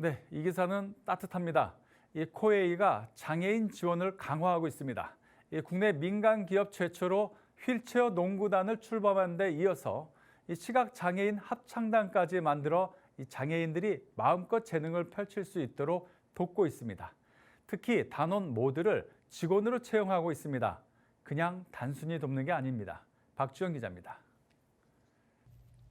네, 이 기사는 따뜻합니다. 이 코웨이가 장애인 지원을 강화하고 있습니다. 이 국내 민간 기업 최초로 휠체어 농구단을 출범한 데 이어서 이 시각 장애인 합창단까지 만들어 이 장애인들이 마음껏 재능을 펼칠 수 있도록 돕고 있습니다. 특히 단원 모두를 직원으로 채용하고 있습니다. 그냥 단순히 돕는 게 아닙니다. 박주영 기자입니다.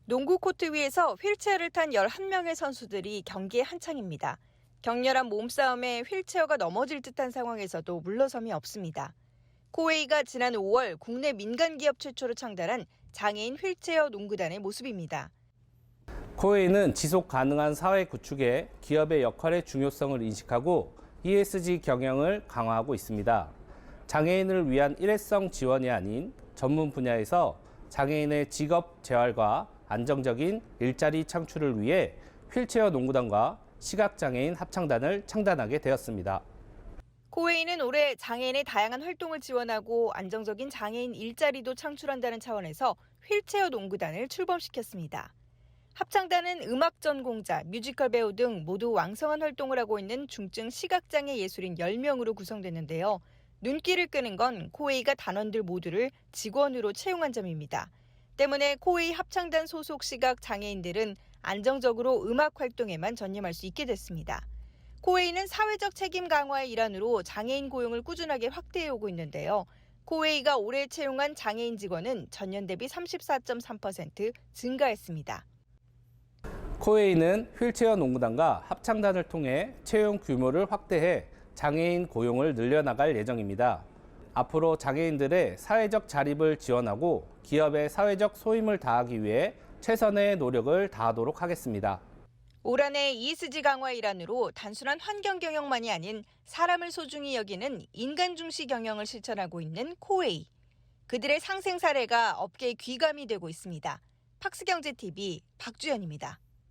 농구 코트 위에서 휠체어를 탄 11명의 선수들이 경기에 한창입니다. 격렬한 몸싸움에 휠체어가 넘어질 듯한 상황에서도 물러섬이 없습니다. 코웨이가 지난 5월 국내 민간 기업 최초로 창단한 장애인 휠체어 농구단의 모습입니다. 코웨이는 지속 가능한 사회 구축에 기업의 역할의 중요성을 인식하고 ESG 경영을 강화하고 있습니다. 장애인을 위한 일회성 지원이 아닌 전문 분야에서 장애인의 직업 재활과 안정적인 일자리 창출을 위해 휠체어 농구단과 시각장애인 합창단을 창단하게 되었습니다. 코웨이는 올해 장애인의 다양한 활동을 지원하고 안정적인 장애인 일자리도 창출한다는 차원에서 휠체어 농구단을 출범시켰습니다. 합창단은 음악 전공자, 뮤지컬 배우 등 모두 왕성한 활동을 하고 있는 중증 시각장애 예술인 10명으로 구성됐는데요. 눈길을 끄는 건 코웨이가 단원들 모두를 직원으로 채용한 점입니다. 때문에 코웨이 합창단 소속 시각 장애인들은 안정적으로 음악 활동에만 전념할 수 있게 됐습니다. 코웨이는 사회적 책임 강화의 일환으로 장애인 고용을 꾸준하게 확대해 오고 있는데요. 코웨이가 올해 채용한 장애인 직원은 전년 대비 34.3% 증가했습니다. 코웨이는 휠체어 농구단과 합창단을 통해 채용 규모를 확대해 장애인 고용을 늘려나갈 예정입니다. 앞으로 장애인들의 사회적 자립을 지원하고 기업의 사회적 소임을 다하기 위해 최선의 노력을 다하도록 하겠습니다. 올 한해 ESG 강화 일환으로 단순한 환경 경영만이 아닌 사람을 소중히 여기는 인간 중시 경영을 실천하고 있는 코웨이. 그들의 상생 사례가 업계의 귀감이 되고 있습니다. 팍스경제TV 박주연입니다.